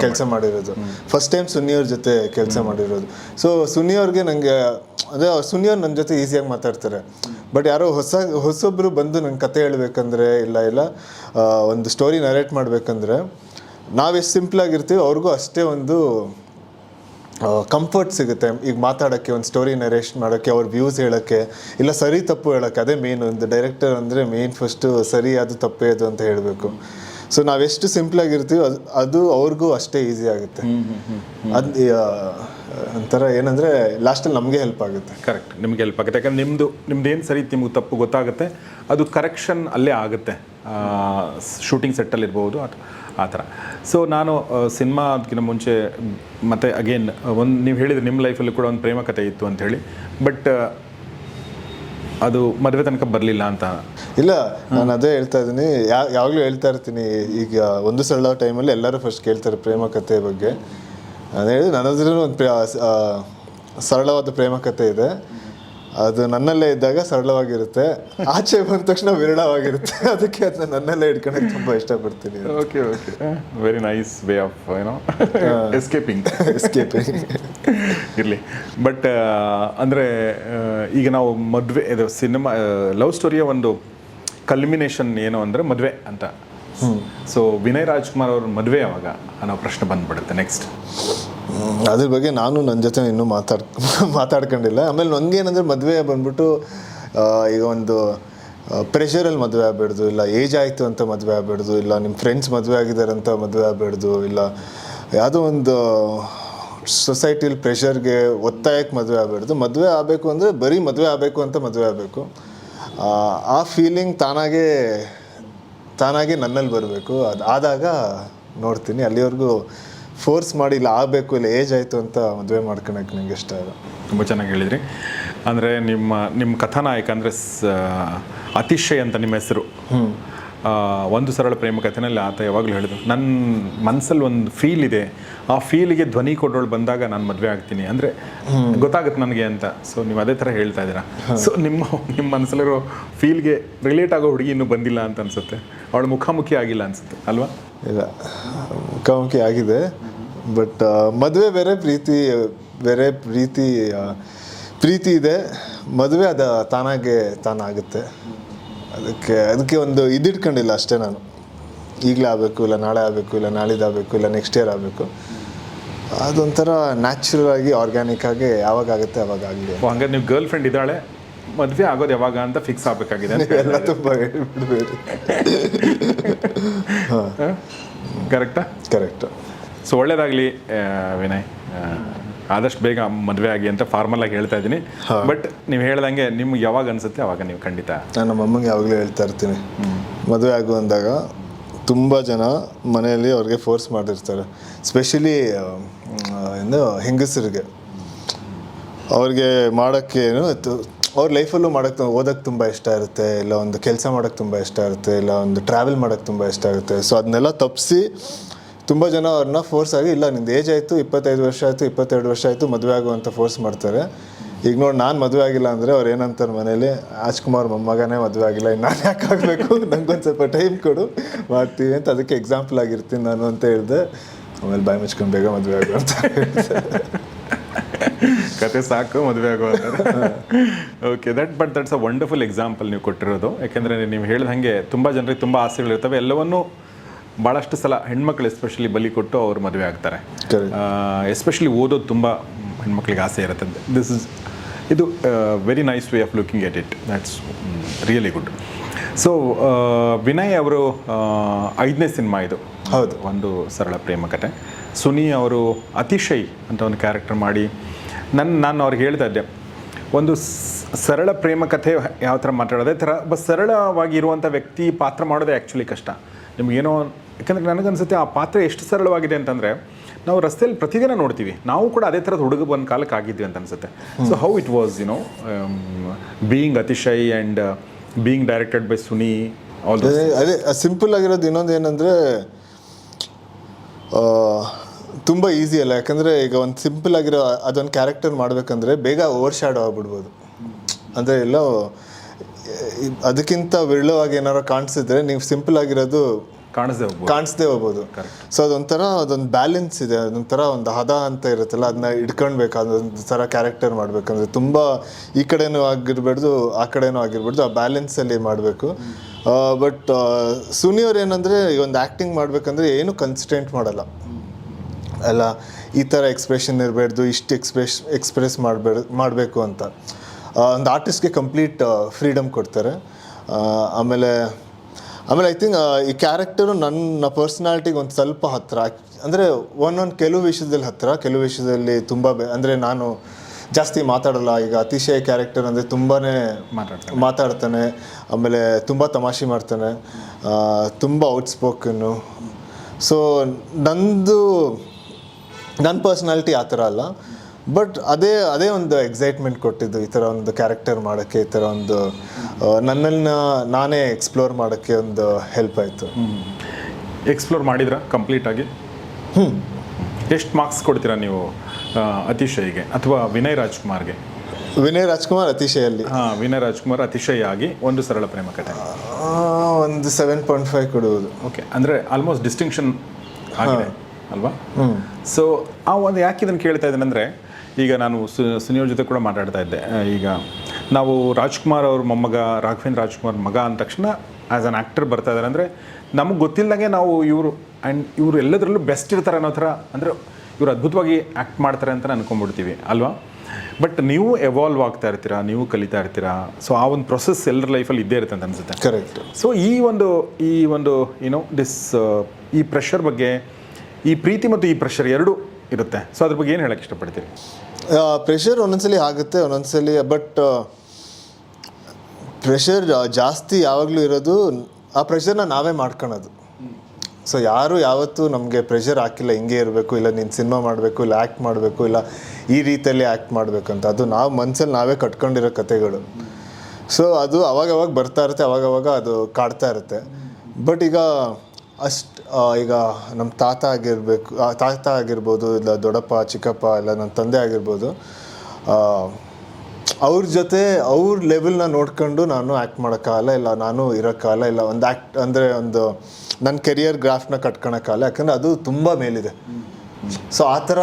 ಕೆಲಸ ಮಾಡಿರೋದು. ಫಸ್ಟ್ ಟೈಮ್ ಸುನಿಯವ್ರ ಜೊತೆ ಕೆಲಸ ಮಾಡಿರೋದು. ಸೊ ಸುನಿಯವ್ರಿಗೆ ನನಗೆ ಅದೇ ಸುನಿಯವ್ರು ನನ್ನ ಜೊತೆ ಈಸಿಯಾಗಿ ಮಾತಾಡ್ತಾರೆ. ಬಟ್ ಯಾರೋ ಹೊಸ ಹೊಸೊಬ್ಬರು ಬಂದು ನಂಗೆ ಕತೆ ಹೇಳಬೇಕಂದ್ರೆ ಇಲ್ಲ ಇಲ್ಲ ಒಂದು ಸ್ಟೋರಿ ನರೇಟ್ ಮಾಡಬೇಕಂದ್ರೆ ನಾವೆಷ್ಟು ಸಿಂಪಲ್ ಆಗಿರ್ತೀವಿ ಅವ್ರಿಗೂ ಅಷ್ಟೇ ಒಂದು ಕಂಫರ್ಟ್ ಸಿಗುತ್ತೆ. ಈಗ ಮಾತಾಡೋಕ್ಕೆ, ಒಂದು ಸ್ಟೋರಿ ನರೇಷನ್ ಮಾಡೋಕ್ಕೆ, ಅವ್ರ ವ್ಯೂಸ್ ಹೇಳೋಕ್ಕೆ, ಇಲ್ಲ ಸರಿ ತಪ್ಪು ಹೇಳೋಕ್ಕೆ, ಅದೇ ಮೇನ್ ಒಂದು ಡೈರೆಕ್ಟರ್ ಅಂದರೆ ಮೇನ್ ಫಸ್ಟು ಸರಿ ಅದು ತಪ್ಪೇ ಅದು ಅಂತ ಹೇಳಬೇಕು. ಸೊ ನಾವೆಷ್ಟು ಸಿಂಪಲ್ ಆಗಿರ್ತೀವಿ ಅದು ಅದು ಅವ್ರಿಗೂ ಅಷ್ಟೇ ಈಸಿ ಆಗುತ್ತೆ. ಅದು ಒಂಥರ ಏನಂದರೆ ಲಾಸ್ಟಲ್ಲಿ ನಮಗೆ ಹೆಲ್ಪ್ ಆಗುತ್ತೆ. ಕರೆಕ್ಟ್ ನಿಮಗೆ ಹೆಲ್ಪ್ ಆಗುತ್ತೆ. ಯಾಕಂದ್ರೆ ನಿಮ್ಮದು ನಿಮ್ದು ಏನು ಸರಿ ನಿಮ್ಗೆ ತಪ್ಪು ಗೊತ್ತಾಗುತ್ತೆ. ಅದು ಕರೆಕ್ಷನ್ ಅಲ್ಲೇ ಆಗುತ್ತೆ. ಶೂಟಿಂಗ್ ಸೆಟ್ಟಲ್ಲಿ ಇರ್ಬೋದು ಅಥವಾ ಆ ಥರ. ಸೊ ನಾನು ಸಿನಿಮಾ ಅದಕ್ಕಿಂತ ಮುಂಚೆ ಮತ್ತು ಅಗೇನ್ ಒಂದು ನೀವು ಹೇಳಿದ್ರೆ ನಿಮ್ಮ ಲೈಫಲ್ಲಿ ಕೂಡ ಒಂದು ಪ್ರೇಮ ಕಥೆ ಇತ್ತು ಅಂತ ಹೇಳಿ ಬಟ್ ಅದು ಮದುವೆ ತನಕ ಬರಲಿಲ್ಲ ಅಂತ. ಇಲ್ಲ, ನಾನು ಅದೇ ಹೇಳ್ತಾ ಇದ್ದೀನಿ. ಯಾವಾಗಲೂ ಹೇಳ್ತಾ ಇರ್ತೀನಿ, ಈಗ ಒಂದು ಸರಳ ಟೈಮಲ್ಲಿ ಎಲ್ಲರೂ ಫಸ್ಟ್ ಕೇಳ್ತಾರೆ ಪ್ರೇಮ ಕಥೆ ಬಗ್ಗೆ. ನಾನು ಹೇಳಿದ್ರೆ ನನ್ನ ಒಂದು ಸರಳವಾದ ಪ್ರೇಮ ಕಥೆ ಇದೆ. ಅದು ನನ್ನಲ್ಲೇ ಇದ್ದಾಗ ಸರಳವಾಗಿರುತ್ತೆ. ಆಚೆ ಬಂದ ತಕ್ಷಣ ವಿರಳವಾಗಿರುತ್ತೆ. ಅದಕ್ಕೆ ಅದನ್ನ ನನ್ನಲ್ಲೇ ಇಟ್ಕೊಳಕ್ಕೆ ತುಂಬ ಇಷ್ಟಪಡ್ತೀನಿ. Okay okay very nice way of ಏನೋ ಎಸ್ಕೇಪಿಂಗ್ ಎಸ್ಕೇಪಿಂಗ್ ಇರಲಿ. ಬಟ್ ಅಂದರೆ ಈಗ ನಾವು ಮದುವೆ ಇದು ಸಿನಿಮಾ ಲವ್ ಸ್ಟೋರಿಯ ಒಂದು ಕಲ್ಮಿನೇಷನ್ ಏನು ಅಂದರೆ ಮದುವೆ ಅಂತ. ಸೊ ವಿನಯ್ ರಾಜ್ಕುಮಾರ್ ಅವ್ರ ಮದುವೆ ಯಾವಾಗ ಅನ್ನೋ ಪ್ರಶ್ನೆ ಬಂದ್ಬಿಡುತ್ತೆ ನೆಕ್ಸ್ಟ್ ಅದ್ರ ಬಗ್ಗೆ ನಾನು ನನ್ನ ಜೊತೆ ಇನ್ನೂ ಮಾತಾಡ್, [laughs] ಮಾತಾಡ್ಕೊಂಡಿಲ್ಲ. ಆಮೇಲೆ ನನಗೇನಂದ್ರೆ ಮದುವೆ ಬಂದ್ಬಿಟ್ಟು ಈಗ ಒಂದು ಪ್ರೆಷರಲ್ಲಿ ಮದುವೆ ಆಗಬೇಡ್ದು, ಇಲ್ಲ ಏಜ್ ಆಯಿತು ಅಂತ ಮದುವೆ ಆಗಬೇಡ್ದು, ಇಲ್ಲ ನಿಮ್ಮ ಫ್ರೆಂಡ್ಸ್ ಮದುವೆ ಆಗಿದ್ದಾರೆ ಅಂತ ಮದುವೆ ಆಗಬೇಡ್ದು, ಇಲ್ಲ ಯಾವುದೋ ಒಂದು ಸೊಸೈಟಿಲಿ ಪ್ರೆಷರ್ಗೆ ಒತ್ತಾಯಕ್ಕೆ ಮದುವೆ ಆಗಬೇಡ್ದು. ಮದುವೆ ಆಗಬೇಕು ಅಂದರೆ ಬರೀ ಮದುವೆ ಆಗಬೇಕು ಅಂತ ಮದುವೆ ಆಗಬೇಕು. ಆ ಫೀಲಿಂಗ್ ತಾನಾಗೇ, ತಾನಾಗೆ ನನ್ನಲ್ಲಿ ಬರಬೇಕು. ಅದು ಆದಾಗ ನೋಡ್ತೀನಿ. ಅಲ್ಲಿವರೆಗೂ ಫೋರ್ಸ್ ಮಾಡಿ ಇಲ್ಲ ಆಗಬೇಕು ಇಲ್ಲ ಏಜ್ ಆಯಿತು ಅಂತ ಮದುವೆ ಮಾಡ್ಕೊಳಕ್ಕೆ ನನಗೆ ಇಷ್ಟ ಇಲ್ಲ. ತುಂಬ ಚೆನ್ನಾಗಿ ಹೇಳಿದ್ರಿ. ಅಂದರೆ ನಿಮ್ಮ ನಿಮ್ಮ ಕಥಾನಾಯಕ ಅಂದರೆ ಅತಿಶಯ ಅಂತ ನಿಮ್ಮ ಹೆಸರು. ಒಂದು ಸರಳ ಪ್ರೇಮ ಕಥೆನಲ್ಲಿ ಆತ ಯಾವಾಗಲೂ ಹೇಳಿದ್ರು ನನ್ನ ಮನಸ್ಸಲ್ಲಿ ಒಂದು ಫೀಲ್ ಇದೆ. ಆ ಫೀಲಿಗೆ ಧ್ವನಿ ಕೊಡೋಳು ಬಂದಾಗ ನಾನು ಮದುವೆ ಆಗ್ತೀನಿ. ಅಂದರೆ ಗೊತ್ತಾಗುತ್ತೆ ನನಗೆ ಅಂತ. ಸೊ ನೀವು ಅದೇ ಥರ ಹೇಳ್ತಾ ಇದ್ದೀರಾ? ಸೊ ನಿಮ್ಮ ನಿಮ್ಮ ಮನಸ್ಸಲ್ಲಿರೋ ಫೀಲ್ಗೆ ರಿಲೇಟ್ ಆಗೋ ಹುಡುಗಿ ಇನ್ನೂ ಬಂದಿಲ್ಲ ಅಂತ ಅನ್ಸುತ್ತೆ. ಅವಳು ಮುಖಾಮುಖಿ ಆಗಿಲ್ಲ ಅನ್ಸುತ್ತೆ ಅಲ್ವಾ? ಇಲ್ಲ. ಮುಖಾಮುಖಿ ಆಗಿದೆ. ಬಟ್ ಮದುವೆ ಬೇರೆ ಪ್ರೀತಿ ಬೇರೆ ಪ್ರೀತಿ ಪ್ರೀತಿ ಇದೆ. ಮದುವೆ ಅದು ತಾನಾಗೆ ತಾನಾಗುತ್ತೆ. ಅದಕ್ಕೆ ಅದಕ್ಕೆ ಒಂದು ಇದಿಟ್ಕೊಂಡಿಲ್ಲ ಅಷ್ಟೇ ನಾನು. ಈಗಲೇ ಆಗಬೇಕು ಇಲ್ಲ ನಾಳೆ ಆಗಬೇಕು ಇಲ್ಲ ನಾಳಿದ್ದು ಆಗಬೇಕು ಇಲ್ಲ ನೆಕ್ಸ್ಟ್ ಇಯರ್ ಆಗಬೇಕು. ಅದೊಂಥರ ನ್ಯಾಚುರಲ್ ಆಗಿ ಆರ್ಗ್ಯಾನಿಕ್ ಆಗಿ ಯಾವಾಗ ಆಗುತ್ತೆ ಅವಾಗ ಆಗಲಿ ಓ, ಹಂಗಾರೆ ನೀವು ಗರ್ಲ್ ಫ್ರೆಂಡ್ ಇದ್ದಾಳೆ ಮದುವೆ ಆಗೋದು ಯಾವಾಗ ಅಂತ ಫಿಕ್ಸ್ ಆಗಬೇಕಾಗಿದೆ ಎಲ್ಲ ತುಂಬ ಹೇಳ್ಬಿಡ್ಬೇಡಿ. [laughs] ಕರೆಕ್ಟಾ ಕರೆಕ್ಟ್ ಸೊ ಒಳ್ಳೇದಾಗಲಿ ವಿನಯ್. ಆದಷ್ಟು ಬೇಗ ಮದುವೆ ಆಗಿ ಅಂತ ಫಾರ್ಮಲ್ ಆಗಿ ಹೇಳ್ತಾ ಇದ್ದೀನಿ. ಬಟ್ ನೀವು ಹೇಳ್ದಂಗೆ ನಿಮ್ಗೆ ಯಾವಾಗ ಅನ್ಸುತ್ತೆ ಅವಾಗ ನೀವು ಖಂಡಿತ. ನಾನು ನಮ್ಮ ಅಮ್ಮಂಗೆ ಯಾವಾಗಲೂ ಹೇಳ್ತಾ ಇರ್ತೀನಿ. ಮದುವೆ ಆಗು ಅಂದಾಗ ತುಂಬ ಜನ ಮನೆಯಲ್ಲಿ ಅವ್ರಿಗೆ ಫೋರ್ಸ್ ಮಾಡಿರ್ತಾರೆ ಸ್ಪೆಷಲಿ ಏನು ಹೆಂಗಸರಿಗೆ. ಅವ್ರಿಗೆ ಮಾಡೋಕ್ಕೆ ಏನು ಅವ್ರ ಲೈಫಲ್ಲೂ ಮಾಡೋಕ್ಕೆ ಓದೋಕ್ಕೆ ತುಂಬ ಇಷ್ಟ ಇರುತ್ತೆ. ಇಲ್ಲ ಒಂದು ಕೆಲಸ ಮಾಡೋಕ್ಕೆ ತುಂಬ ಇಷ್ಟ ಇರುತ್ತೆ. ಇಲ್ಲ ಒಂದು ಟ್ರಾವೆಲ್ ಮಾಡೋಕ್ಕೆ ತುಂಬ ಇಷ್ಟ ಇರುತ್ತೆ. ಸೊ ಅದನ್ನೆಲ್ಲ ತಪ್ಪಿಸಿ ತುಂಬ ಜನ ಅವ್ರನ್ನ ಫೋರ್ಸ್ ಆಗಿ, ಇಲ್ಲ, ನಿಂದು ಏಜ್ ಆಯಿತು, ಇಪ್ಪತ್ತೈದು ವರ್ಷ ಆಯಿತು, ಇಪ್ಪತ್ತೆರಡು ವರ್ಷ ಆಯಿತು, ಮದುವೆ ಆಗುವಂತ ಫೋರ್ಸ್ ಮಾಡ್ತಾರೆ. ಈಗ ನೋಡಿ ನಾನು ಮದುವೆ ಆಗಿಲ್ಲ ಅಂದರೆ ಅವ್ರು ಏನಂತಾರೆ ಮನೇಲಿ, ರಾಜ್ಕುಮಾರ್ ಮೊಮ್ಮಗನೇ ಮದುವೆ ಆಗಿಲ್ಲ, ಇನ್ನು ನಾನು ಯಾಕೆ ಆಗಬೇಕು? [laughs] ನಂಗೊಂದು ಸ್ವಲ್ಪ ಟೈಮ್ ಕೊಡು, ಮಾಡ್ತೀವಿ ಅಂತ ಅದಕ್ಕೆ ಎಕ್ಸಾಂಪಲ್ ಆಗಿರ್ತೀನಿ ನಾನು ಅಂತ ಹೇಳಿದೆ. ಆಮೇಲೆ ಬಾಯಿ ಮುಚ್ಕೊಂಡು ಬೇಗ ಮದುವೆ ಆಗು ಅಂತ [laughs] ಕತೆ ಸಾಕು, ಮದುವೆ ಆಗೋ okay that but that's a wonderful example ನೀವು ಕೊಟ್ಟಿರೋದು. ಯಾಕೆಂದರೆ ನೀವು ಹೇಳಿದಂಗೆ ತುಂಬ ಜನರಿಗೆ ತುಂಬ ಆಸೆಗಳಿರ್ತವೆ. ಎಲ್ಲವನ್ನೂ ಭಾಳಷ್ಟು ಸಲ ಹೆಣ್ಮಕ್ಳು ಎಸ್ಪೆಷಲಿ ಬಲಿ ಕೊಟ್ಟು ಅವ್ರು ಮದುವೆ ಆಗ್ತಾರೆ. ಎಸ್ಪೆಷಲಿ ಓದೋದು ತುಂಬ ಹೆಣ್ಮಕ್ಳಿಗೆ ಆಸೆ ಇರುತ್ತೆ. ದಿಸ್ ಇಸ್ ಇದು very nice way of looking at it that's really good so Vinay ಅವರು ಐದನೇ ಸಿನಿಮಾ ಇದು. ಹೌದು. ಒಂದು ಸರಳ ಪ್ರೇಮ ಕತೆ. ಸುನಿ ಅವರು ಅತಿಶಯ್ ಅಂತ ಒಂದು ಕ್ಯಾರೆಕ್ಟರ್ ಮಾಡಿ ನನ್ನ ನಾನು ಅವ್ರಿಗೆ ಹೇಳ್ತಾ ಇದ್ದೆ ಒಂದು ಸರಳ ಪ್ರೇಮ ಕಥೆ ಯಾವ ಥರ ಮಾತಾಡೋದೇ ಥರ ಬಟ್ ಸರಳವಾಗಿ ಇರುವಂಥ ವ್ಯಕ್ತಿ ಪಾತ್ರ ಮಾಡೋದೇ ಆ್ಯಕ್ಚುಲಿ ಕಷ್ಟ. ನಿಮಗೇನೋ ಯಾಕಂದರೆ ನನಗನ್ಸುತ್ತೆ ಆ ಪಾತ್ರ ಎಷ್ಟು ಸರಳವಾಗಿದೆ ಅಂತಂದರೆ ನಾವು ರಸ್ತೆಯಲ್ಲಿ ಪ್ರತಿದಿನ ನೋಡ್ತೀವಿ. ನಾವು ಕೂಡ ಅದೇ ಥರದ ಹುಡುಗ ಬಂದ ಕಾಲಕ್ಕೆ ಆಗಿದ್ವಿ ಅಂತ ಅನ್ಸುತ್ತೆ so how it was you know being Atishay and being directed by Suni all ಅದೇ ಸಿಂಪಲ್ ಆಗಿರೋದು ಇನ್ನೊಂದು ಏನಂದರೆ ತುಂಬ ಈಸಿ ಅಲ್ಲ. ಯಾಕಂದರೆ ಈಗ ಒಂದು ಸಿಂಪಲ್ ಆಗಿರೋ ಅದೊಂದು ಕ್ಯಾರೆಕ್ಟರ್ ಮಾಡಬೇಕಂದ್ರೆ ಬೇಗ ಓವರ್ ಶ್ಯಾಡೋ ಆಗ್ಬಿಡ್ಬೋದು. ಅಂದರೆ ಎಲ್ಲೋ ಅದಕ್ಕಿಂತ ವಿರಳವಾಗಿ ಏನಾರು ಕಾಣಿಸಿದ್ರೆ ನೀವು ಸಿಂಪಲ್ ಆಗಿರೋದು ಕಾಣಿಸ್ದೆ ಹೋಗ್ಬೋದು. ಕಾಣಿಸ್ದೇ ಹೋಗ್ಬೋದು. ಸೊ ಅದೊಂಥರ ಅದೊಂದು ಬ್ಯಾಲೆನ್ಸ್ ಇದೆ ಅದೊಂಥರ ಒಂದು ಹದ ಅಂತ ಇರುತ್ತಲ್ಲ ಅದನ್ನ ಇಟ್ಕೊಳ್ಬೇಕು ಅದೊಂದು ಥರ ಕ್ಯಾರೆಕ್ಟರ್ ಮಾಡಬೇಕಂದ್ರೆ ತುಂಬ ಈ ಕಡೆನೂ ಆಗಿರ್ಬಾರ್ದು ಆ ಕಡೆನೂ ಆಗಿರ್ಬಾರ್ದು ಆ ಬ್ಯಾಲೆನ್ಸಲ್ಲಿ ಮಾಡಬೇಕು. ಬಟ್ ಸುನಿಯವ್ರು ಏನಂದರೆ ಈ ಒಂದು ಆ್ಯಕ್ಟಿಂಗ್ ಮಾಡಬೇಕಂದ್ರೆ ಏನು ಕನ್ಸ್ಟೆಂಟ್ ಮಾಡಲ್ಲ. ಅಲ್ಲ ಈ ಥರ ಎಕ್ಸ್ಪ್ರೆಷನ್ ಇರಬಾರ್ದು ಇಷ್ಟು ಎಕ್ಸ್ಪ್ರೆಸ್ ಎಕ್ಸ್ಪ್ರೆಸ್ ಮಾಡಬೇಡ ಮಾಡಬೇಕು ಅಂತ. ಒಂದು ಆರ್ಟಿಸ್ಟ್ಗೆ ಕಂಪ್ಲೀಟ್ ಫ್ರೀಡಮ್ ಕೊಡ್ತಾರೆ. ಆಮೇಲೆ ಆಮೇಲೆ ಐ ಥಿಂಕ್ ಈ ಕ್ಯಾರೆಕ್ಟರು ನನ್ನ ಪರ್ಸ್ನಾಲಿಟಿಗೆ ಒಂದು ಸ್ವಲ್ಪ ಹತ್ತಿರ ಅಂದರೆ ಒಂದೊಂದು ಕೆಲವು ವಿಷಯದಲ್ಲಿ ಹತ್ತಿರ ಕೆಲವು ವಿಷಯದಲ್ಲಿ ತುಂಬ ಬೆ ಅಂದರೆ ನಾನು ಜಾಸ್ತಿ ಮಾತಾಡಲ್ಲ. ಈಗ ಅತಿಶಯ ಕ್ಯಾರೆಕ್ಟರ್ ಅಂದರೆ ತುಂಬಾ ಮಾತಾಡ್ತಾನೆ. ಮಾತಾಡ್ತಾನೆ. ಆಮೇಲೆ ತುಂಬ ತಮಾಷೆ ಮಾಡ್ತಾನೆ. ತುಂಬ ಔಟ್ಸ್ಪೋಕನ್ನು ಸೊ ನಂದು ನನ್ನ ಪರ್ಸ್ನಾಲಿಟಿ ಆ ಥರ ಅಲ್ಲ. ಬಟ್ ಅದೇ ಅದೇ ಒಂದು ಎಕ್ಸೈಟ್ಮೆಂಟ್ ಕೊಟ್ಟಿದ್ದು ಈ ಥರ ಒಂದು ಕ್ಯಾರೆಕ್ಟರ್ ಮಾಡೋಕ್ಕೆ ಈ ಥರ ಒಂದು ನನ್ನನ್ನು ನಾನೇ ಎಕ್ಸ್ಪ್ಲೋರ್ ಮಾಡೋಕ್ಕೆ ಒಂದು ಹೆಲ್ಪ್ ಆಯಿತು. ಎಕ್ಸ್ಪ್ಲೋರ್ ಮಾಡಿದ್ರ ಕಂಪ್ಲೀಟಾಗಿ ಹ್ಞೂ ಎಷ್ಟು ಮಾರ್ಕ್ಸ್ ಕೊಡ್ತೀರಾ ನೀವು ಅತಿಶಯ್ಗೆ ಅಥವಾ ವಿನಯ್ ರಾಜ್ಕುಮಾರ್ಗೆ? ವಿನಯ್ ರಾಜ್ಕುಮಾರ್ ಅತಿಶಯಲ್ಲಿ. ಹಾಂ ವಿನಯ್ ರಾಜ್ಕುಮಾರ್ ಅತಿಶಯ ಆಗಿ ಒಂದು ಸರಳ ಪ್ರೇಮ ಕಥೆ ಒಂದು ಸೆವೆನ್ ಪಾಯಿಂಟ್ ಫೈವ್ ಕೊಡುವುದು. ಓಕೆ ಅಂದರೆ ಆಲ್ಮೋಸ್ಟ್ ಡಿಸ್ಟಿಂಕ್ಷನ್ ಆಗಿದೆ ಅಲ್ವಾ? ಸೊ ಆ ಒಂದು ಯಾಕೆ ಇದನ್ನು ಕೇಳ್ತಾ ಇದ್ದೇನೆ ಅಂದರೆ ಈಗ ನಾನು ಸು ಸುನಿಯೋರ್ ಜೊತೆ ಕೂಡ ಮಾತಾಡ್ತಾ ಇದ್ದೆ. ಈಗ ನಾವು ರಾಜ್ಕುಮಾರ್ ಅವ್ರ ಮೊಮ್ಮಗ ರಾಘವೇಂದ್ರ ರಾಜ್ಕುಮಾರ್ ಮಗ ಅಂದ ತಕ್ಷಣ ಆ್ಯಸ್ ಅನ್ ಆ್ಯಕ್ಟರ್ ಬರ್ತಾ ಇದ್ದಾರೆ ಅಂದರೆ ನಮಗೆ ಗೊತ್ತಿಲ್ಲದಂಗೆ ನಾವು ಇವರು ಆ್ಯಂಡ್ ಇವರು ಎಲ್ಲದರಲ್ಲೂ ಬೆಸ್ಟ್ ಇರ್ತಾರೆ ಅನ್ನೋ ಥರ ಅಂದರೆ ಇವರು ಅದ್ಭುತವಾಗಿ ಆ್ಯಕ್ಟ್ ಮಾಡ್ತಾರೆ ಅಂತ ಅನ್ಕೊಂಡ್ಬಿಡ್ತೀವಿ ಅಲ್ವಾ? ಬಟ್ ನೀವು ಎವಾಲ್ವ್ ಆಗ್ತಾ ಇರ್ತೀರಾ ನೀವು ಕಲಿತಾ ಇರ್ತೀರಾ? ಸೊ ಆ ಒಂದು ಪ್ರೊಸೆಸ್ ಎಲ್ಲರ ಲೈಫಲ್ಲಿ ಇದ್ದೇ ಇರುತ್ತೆ ಅಂತ ಅನ್ಸುತ್ತೆ. ಕರೆಕ್ಟ್ ಸೊ ಈ ಒಂದು ಈ ಒಂದು ಏನೋ ಡಿಸ್ ಈ ಪ್ರೆಷರ್ ಬಗ್ಗೆ ಈ ಪ್ರೀತಿ ಮತ್ತು ಈ ಪ್ರೆಷರ್ ಎರಡೂ ಇರುತ್ತೆ. ಸೊ ಅದ್ರ ಬಗ್ಗೆ ಏನು ಹೇಳಕ್ಕೆ ಇಷ್ಟಪಡ್ತೀರಿ? ಪ್ರೆಷರ್ ಒಂದೊಂದ್ಸಲಿ ಆಗುತ್ತೆ, ಒಂದೊಂದ್ಸಲಿ ಬಟ್ ಪ್ರೆಷರ್ ಜಾಸ್ತಿ ಯಾವಾಗಲೂ ಇರೋದು ಆ ಪ್ರೆಷರ್ನ ನಾವೇ ಮಾಡ್ಕೊಳೋದು. ಸೊ ಯಾರು ಯಾವತ್ತೂ ನಮಗೆ ಪ್ರೆಷರ್ ಹಾಕಿಲ್ಲ, ಹಿಂಗೆ ಇರಬೇಕು, ಇಲ್ಲ ನೀನು ಸಿನಿಮಾ ಮಾಡಬೇಕು, ಇಲ್ಲ ಆ್ಯಕ್ಟ್ ಮಾಡಬೇಕು, ಇಲ್ಲ ಈ ರೀತಿಯಲ್ಲಿ ಆ್ಯಕ್ಟ್ ಮಾಡಬೇಕಂತ ಅದು ನಾವು ಮನಸ್ಸಲ್ಲಿ ನಾವೇ ಕಟ್ಕೊಂಡಿರೋ ಕಥೆಗಳು. ಸೊ ಅದು ಅವಾಗ ಅವಾಗ ಬರ್ತಾ ಇರುತ್ತೆ, ಅವಾಗವಾಗ ಅವಾಗ ಅದು ಕಾಡ್ತಾ ಇರುತ್ತೆ. ಬಟ್ ಈಗ ಅಷ್ಟು ಈಗ ನಮ್ಮ ತಾತ ಆಗಿರಬೇಕು ತಾತ ಆಗಿರ್ಬೋದು, ಇಲ್ಲ ದೊಡ್ಡಪ್ಪ, ಚಿಕ್ಕಪ್ಪ, ಇಲ್ಲ ನನ್ನ ತಂದೆ ಆಗಿರ್ಬೋದು ಅವ್ರ ಜೊತೆ ಅವ್ರ ಲೆವೆಲ್ನ ನೋಡ್ಕೊಂಡು ನಾನು ಆ್ಯಕ್ಟ್ ಮಾಡೋಕ್ಕಾಗಲ್ಲ ಇಲ್ಲ, ನಾನು ಇರೋಕ್ಕಾಗಲ್ಲ ಇಲ್ಲ, ಒಂದು ಆ್ಯಕ್ಟ್ ಅಂದರೆ ಒಂದು ನನ್ನ ಕೆರಿಯರ್ ಗ್ರಾಫ್ನ ಕಟ್ಕೊಳಕ್ಕಾಗಲ್ಲ ಯಾಕಂದರೆ ಅದು ತುಂಬ ಮೇಲಿದೆ. ಸೊ ಆ ಥರ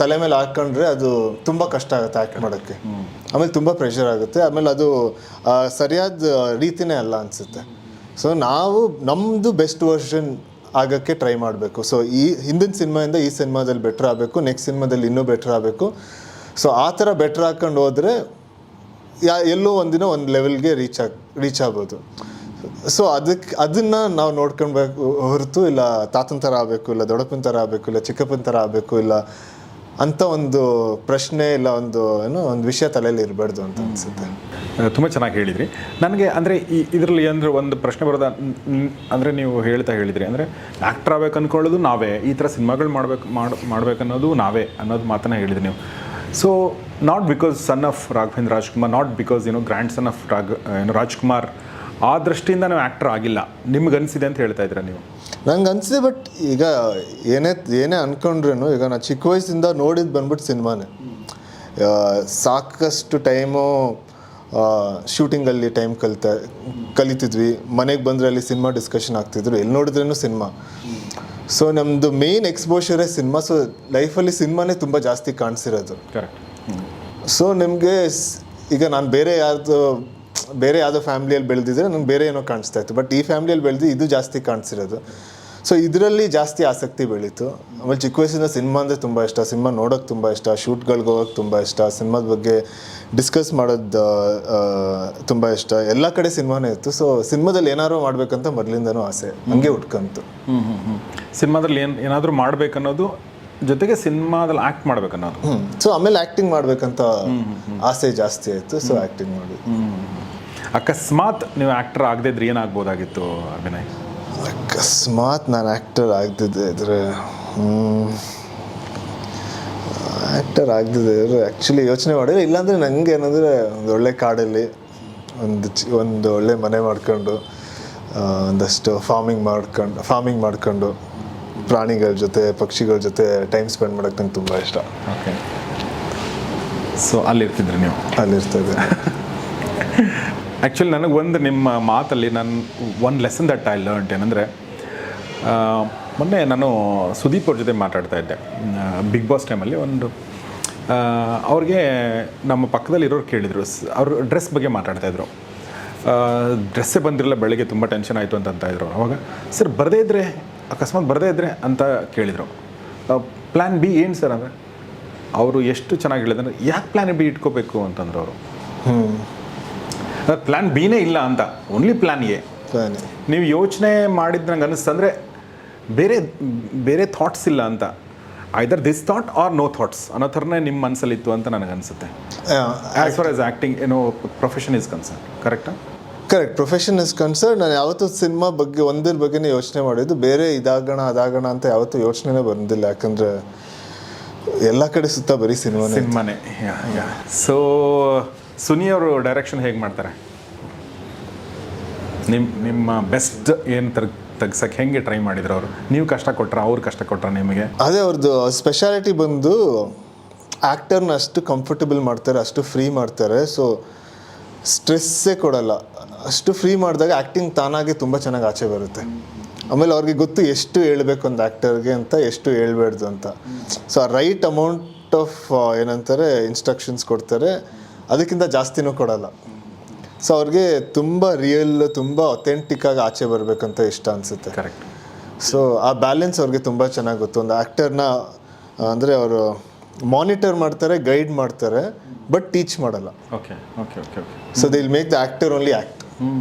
ತಲೆ ಮೇಲೆ ಹಾಕ್ಕೊಂಡ್ರೆ ಅದು ತುಂಬ ಕಷ್ಟ ಆಗುತ್ತೆ ಆ್ಯಕ್ಟ್ ಮಾಡೋಕ್ಕೆ. ಆಮೇಲೆ ತುಂಬ ಪ್ರೆಷರ್ ಆಗುತ್ತೆ, ಆಮೇಲೆ ಅದು ಸರಿಯಾದ ರೀತಿನೇ ಅಲ್ಲ ಅನಿಸುತ್ತೆ. ಸೊ ನಾವು ನಮ್ಮದು ಬೆಸ್ಟ್ ವರ್ಷನ್ ಆಗೋಕ್ಕೆ ಟ್ರೈ ಮಾಡಬೇಕು. ಸೊ ಈ ಹಿಂದಿನ ಸಿನಿಮಾಯಿಂದ ಈ ಸಿನಿಮಾದಲ್ಲಿ ಬೆಟ್ರ್ ಆಗಬೇಕು ನೆಕ್ಸ್ಟ್ ಸಿನಿಮಾದಲ್ಲಿ ಇನ್ನೂ ಬೆಟ್ರ್ ಆಗಬೇಕು. ಸೊ ಆ ಥರ ಬೆಟ್ರ್ ಹಾಕ್ಕೊಂಡು ಹೋದರೆ ಯಾ, ಎಲ್ಲೋ ಒಂದಿನ ಒಂದು ಲೆವೆಲ್ಗೆ ರೀಚ್ ಆಗಿ ರೀಚ್ ಆಗ್ಬೋದು. ಸೊ ಅದಕ್ಕೆ ಅದನ್ನು ನಾವು ನೋಡ್ಕೊಳ್ಬೇಕು ಹೊರತು ಇಲ್ಲ ತಾತನ ಥರ ಆಗಬೇಕು, ಇಲ್ಲ ದೊಡ್ಡಪ್ಪನ ಥರ ಆಗಬೇಕು, ಇಲ್ಲ ಚಿಕ್ಕಪ್ಪನ ಥರ ಆಗಬೇಕು, ಇಲ್ಲ ಅಂತ ಒಂದು ಪ್ರಶ್ನೆ ಇಲ್ಲ, ಒಂದು, ಏನು, ಒಂದು ವಿಷಯ ತಲೆಯಲ್ಲಿ ಇರಬಾರ್ದು ಅಂತ ಅನಿಸುತ್ತೆ. ತುಂಬ ಚೆನ್ನಾಗಿ ಹೇಳಿದ್ರಿ. ನನಗೆ ಅಂದರೆ ಈ ಇದರಲ್ಲಿ ಅಂದರೆ ಒಂದು ಪ್ರಶ್ನೆ ಬರೋದ ಅಂದರೆ ನೀವು ಹೇಳ್ತಾ ಹೇಳಿದ್ರಿ, ಅಂದರೆ ಆ್ಯಕ್ಟ್ರ್ ಆಗ್ಬೇಕು ಅಂದ್ಕೊಳ್ಳೋದು ನಾವೇ, ಈ ಥರ ಸಿನಿಮಾಗಳು ಮಾಡ್ಬೇಕು, ಮಾಡ್, ಮಾಡ್ಬೇಕನ್ನೋದು ನಾವೇ ಅನ್ನೋದು ಮಾತನ್ನ ಹೇಳಿದ್ರಿ ನೀವು. So not because son of Raghavendra Rajkumar not because ಏನು ಗ್ರ್ಯಾಂಡ್ ಸನ್ ಆಫ್ ರಾಘ ಏನು ರಾಜ್ಕುಮಾರ್ ಆ ದೃಷ್ಟಿಯಿಂದ ನಾವು ಆ್ಯಕ್ಟರ್ ಆಗಿಲ್ಲ. ನಿಮ್ಗೆ ಅನಿಸಿದೆ ಅಂತ ಹೇಳ್ತಾ ಇದ್ದೀರಾ ನೀವು? ನಂಗೆ ಅನಿಸಿದೆ ಬಟ್ ಈಗ ಏನೇ ಏನೇ ಅನ್ಕೊಂಡ್ರೂ ಈಗ ನಾನು ಚಿಕ್ಕ ವಯಸ್ಸಿಂದ ನೋಡಿದ್ದು ಬಂದ್ಬಿಟ್ಟು ಸಿನಿಮಾನೇ. ಸಾಕಷ್ಟು ಟೈಮು ಶೂಟಿಂಗಲ್ಲಿ ಟೈಮ್ ಕಲಿತ ಕಲಿತಿದ್ವಿ. ಮನೆಗೆ ಬಂದರೆ ಅಲ್ಲಿ ಸಿನಿಮಾ ಡಿಸ್ಕಷನ್ ಆಗ್ತಿದ್ರು. ಎಲ್ಲಿ ನೋಡಿದ್ರೂ ಸಿನಿಮಾ. ಸೊ ನಮ್ಮದು ಮೇಯ್ನ್ ಎಕ್ಸ್ಪೋಷರೇ ಸಿನಿಮಾ. ಸೊ ಲೈಫಲ್ಲಿ ಸಿನಿಮಾನೇ ತುಂಬ ಜಾಸ್ತಿ ಕಾಣಿಸಿರೋದು. ಕರೆಕ್ಟ್ ಸೊ ನಿಮಗೆ ಈಗ ನಾನು ಬೇರೆ ಯಾರ್ದು ಬೇರೆ ಯಾವುದೋ ಫ್ಯಾಮಿಲಿಯಲ್ಲಿ ಬೆಳೆದಿದ್ರೆ ನಂಗೆ ಬೇರೆ ಏನೋ ಕಾಣಿಸ್ತಾ ಇತ್ತು. ಬಟ್ ಈ ಫ್ಯಾಮಿಲಿಯಲ್ಲಿ ಬೆಳೆದು ಇದು ಜಾಸ್ತಿ ಕಾಣಿಸಿರೋದು. ಸೊ ಇದರಲ್ಲಿ ಜಾಸ್ತಿ ಆಸಕ್ತಿ ಬೆಳೀತು. ಆಮೇಲೆ ಚಿಕ್ಕ ವಯಸ್ಸಿಂದ ಸಿನಿಮಾ ಅಂದರೆ ತುಂಬ ಇಷ್ಟ. ಸಿನಿಮಾ ನೋಡೋಕೆ ತುಂಬ ಇಷ್ಟ. ಶೂಟ್ಗಳಿಗೆ ಹೋಗೋಕೆ ತುಂಬ ಇಷ್ಟ. ಸಿನಿಮಾದ ಬಗ್ಗೆ ಡಿಸ್ಕಸ್ ಮಾಡೋದು ತುಂಬ ಇಷ್ಟ. ಎಲ್ಲ ಕಡೆ ಸಿನಿಮಾನೇ ಇತ್ತು. ಸೊ ಸಿನಿಮಾದಲ್ಲಿ ಏನಾದ್ರು ಮಾಡಬೇಕಂತ ಮೊದಲಿಂದನೂ ಆಸೆ. ಹಂಗೆ ಉಟ್ಕಂತು. ಹ್ಞೂ ಹ್ಞೂ ಹ್ಞೂ ಸಿನಿಮಾದಲ್ಲಿ ಏನು ಏನಾದರೂ ಮಾಡ್ಬೇಕನ್ನೋದು ಜೊತೆಗೆ ಸಿನಿಮಾದಲ್ಲಿ ಆ್ಯಕ್ಟ್ ಮಾಡ್ಬೇಕನ್ನೋದು. ಹ್ಞೂ ಸೊ ಆಮೇಲೆ ಆ್ಯಕ್ಟಿಂಗ್ ಮಾಡಬೇಕಂತ ಆಸೆ ಜಾಸ್ತಿ ಆಯಿತು. ಸೊ ಆ್ಯಕ್ಟಿಂಗ್ ಮಾಡಿ ಅಕಸ್ಮಾತ್ ನೀವು ಆ್ಯಕ್ಟರ್ ಆಗದಿದ್ರೆ ಏನಾಗ್ಬೋದಾಗಿತ್ತು ಅಭಿನಯ್? ಅಕಸ್ಮಾತ್ ನಾನು ಆ್ಯಕ್ಟರ್ ಆಗ್ದಿದ್ದೆ ಇದ್ರೆ ಆ್ಯಕ್ಟರ್ ಆಗ್ದಿದ್ದೆ ಇದ್ರೆ ಆ್ಯಕ್ಚುಲಿ ಯೋಚನೆ ಮಾಡಿದ್ರೆ ಇಲ್ಲಾಂದರೆ ನನಗೆ ಏನಂದರೆ ಒಂದು ಒಳ್ಳೆ ಕಾಡಲ್ಲಿ ಒಂದು ಚಿ ಒಂದು ಒಳ್ಳೆ ಮನೆ ಮಾಡ್ಕೊಂಡು ಒಂದಷ್ಟು ಫಾರ್ಮಿಂಗ್ ಮಾಡ್ಕೊಂಡು ಫಾರ್ಮಿಂಗ್ ಮಾಡ್ಕೊಂಡು ಪ್ರಾಣಿಗಳ ಜೊತೆ ಪಕ್ಷಿಗಳ ಜೊತೆ ಟೈಮ್ ಸ್ಪೆಂಡ್ ಮಾಡೋಕೆ ನಂಗೆ ತುಂಬ ಇಷ್ಟ. ಓಕೆ ಸೊ ಅಲ್ಲಿರ್ತಿದ್ರಿ ನೀವು? ಅಲ್ಲಿರ್ತದೆ [laughs] ಆ್ಯಕ್ಚುಲಿ ನನಗೆ ಒಂದು ನಿಮ್ಮ ಮಾತಲ್ಲಿ ನಾನು ಒಂದು ಲೆಸನ್ ದಟ್ ಐ ಲರ್ನ್ ಏನಂದರೆ ಮೊನ್ನೆ ನಾನು ಸುದೀಪ್ ಅವ್ರ ಜೊತೆ ಮಾತಾಡ್ತಾ ಇದ್ದೆ. ಬಿಗ್ ಬಾಸ್ ಟೈಮಲ್ಲಿ ಒಂದು ಅವ್ರಿಗೆ ನಮ್ಮ ಪಕ್ಕದಲ್ಲಿ ಇರೋರು ಕೇಳಿದರು. ಅವರು ಡ್ರೆಸ್ ಬಗ್ಗೆ ಮಾತಾಡ್ತಾಯಿದ್ರು ಡ್ರೆಸ್ಸೇ ಬಂದಿರಲ್ಲ, ಬೆಳಗ್ಗೆ ತುಂಬ ಟೆನ್ಷನ್ ಆಯಿತು ಅಂತ ಅಂತ ಇದ್ರು. ಅವಾಗ, ಸರ್, ಬರದೇ ಇದ್ದರೆ ಅಕಸ್ಮಾತ್ ಬರದೇ ಇದ್ದರೆ ಅಂತ ಕೇಳಿದರು. ಪ್ಲ್ಯಾನ್ ಬಿ ಏನು ಸರ್ ಅಂದರೆ, ಅವರು ಎಷ್ಟು ಚೆನ್ನಾಗಿ ಹೇಳಿದ್ರೆ ಯಾಕೆ ಪ್ಲ್ಯಾನ್ ಬಿ ಇಟ್ಕೋಬೇಕು? ಅಂತಂದ್ರು ಅವರು. ಹ್ಞೂ ಪ್ಲ್ಯಾನ್ ಬಿನೇ ಇಲ್ಲ ಅಂತ. ಓನ್ಲಿ ಪ್ಲ್ಯಾನ್ ಎ ನೀವು ಯೋಚನೆ ಮಾಡಿದ್ದು ನಂಗೆ ಅನ್ನಿಸ್ತಂದ್ರೆ ಬೇರೆ ಬೇರೆ ಥಾಟ್ಸ್ ಇಲ್ಲ ಅಂತ. Either this thought or no thoughts ಅನ್ನೋ ಥರನೇ ನಿಮ್ಮ ಮನಸ್ಸಲ್ಲಿತ್ತು ಅಂತ ನನಗೆ ಅನಿಸುತ್ತೆ. ಆ್ಯಸ್ ಫಾರ್ ಆಸ್ ಆ್ಯಕ್ಟಿಂಗ್ ಏನೋ ಪ್ರೊಫೆಷನ್ ಇಸ್ ಕನ್ಸರ್ನ್ ಕರೆಕ್ಟಾ ಕರೆಕ್ಟ್ ಪ್ರೊಫೆಷನ್ ಇಸ್ ಕನ್ಸರ್ನ್ ನಾನು ಯಾವತ್ತೂ ಸಿನಿಮಾ ಬಗ್ಗೆ ಒಂದ್ರ ಬಗ್ಗೆನೇ ಯೋಚನೆ ಮಾಡಿದ್ದು. ಬೇರೆ ಇದಾಗೋಣ ಅದಾಗೋಣ ಅಂತ ಯಾವತ್ತೂ ಯೋಚನೆನೇ ಬಂದಿಲ್ಲ. ಯಾಕಂದರೆ ಎಲ್ಲ ಕಡೆ ಸುತ್ತ ಬರೀ ಸಿನಿಮಾನೇ ಸಿನಿಮಾನೇ ಸೊ ಸುನಿ ಅವರು ಡೈರೆಕ್ಷನ್ ಹೇಗೆ ಮಾಡ್ತಾರೆ? ನಿಮ್ಮ ನಿಮ್ಮ ಬೆಸ್ಟ್ ಏನು ತಗ್ ತೆಗ್ಸಕ್ಕೆ ಹೆಂಗೆ ಟ್ರೈ ಮಾಡಿದ್ರು ಅವರು? ನೀವು ಕಷ್ಟ ಕೊಟ್ರ, ಅವ್ರು ಕಷ್ಟ ಕೊಟ್ರ ನಿಮಗೆ? ಅದೇ ಅವ್ರದ್ದು ಸ್ಪೆಷಾಲಿಟಿ ಬಂದು ಆ್ಯಕ್ಟರ್ನ ಅಷ್ಟು ಕಂಫರ್ಟಬಲ್ ಮಾಡ್ತಾರೆ, ಅಷ್ಟು ಫ್ರೀ ಮಾಡ್ತಾರೆ. ಸೊ ಸ್ಟ್ರೆಸ್ಸೇ ಕೊಡಲ್ಲ. ಅಷ್ಟು ಫ್ರೀ ಮಾಡಿದಾಗ ಆ್ಯಕ್ಟಿಂಗ್ ತಾನಾಗೆ ತುಂಬ ಚೆನ್ನಾಗಿ ಆಚೆ ಬರುತ್ತೆ. ಆಮೇಲೆ ಅವ್ರಿಗೆ ಗೊತ್ತು ಎಷ್ಟು ಹೇಳ್ಬೇಕು ಒಂದು ಆ್ಯಕ್ಟರ್ಗೆ ಅಂತ, ಎಷ್ಟು ಹೇಳ್ಬಾರ್ದು ಅಂತ. So a right amount of ಏನಂತಾರೆ ಇನ್ಸ್ಟ್ರಕ್ಷನ್ಸ್ ಕೊಡ್ತಾರೆ. ಅದಕ್ಕಿಂತ ಜಾಸ್ತಿನೂ ಕೊಡಲ್ಲ. ಸೊ ಅವ್ರಿಗೆ ತುಂಬ ರಿಯಲ್ ತುಂಬ ಅಥೆಂಟಿಕ್ ಆಗಿ ಆಚೆ ಬರಬೇಕಂತ ಇಷ್ಟ ಅನಿಸುತ್ತೆ. ಕರೆಕ್ಟ್ ಸೊ ಆ ಬ್ಯಾಲೆನ್ಸ್ ಅವ್ರಿಗೆ ತುಂಬ ಚೆನ್ನಾಗಿ ಗೊತ್ತು. ಒಂದು ಆ್ಯಕ್ಟರ್ನ ಅಂದರೆ ಅವರು ಮಾನಿಟರ್ ಮಾಡ್ತಾರೆ ಗೈಡ್ ಮಾಡ್ತಾರೆ ಬಟ್ ಟೀಚ್ ಮಾಡಲ್ಲ. Okay okay okay so they will make the actor only act ಹ್ಞೂ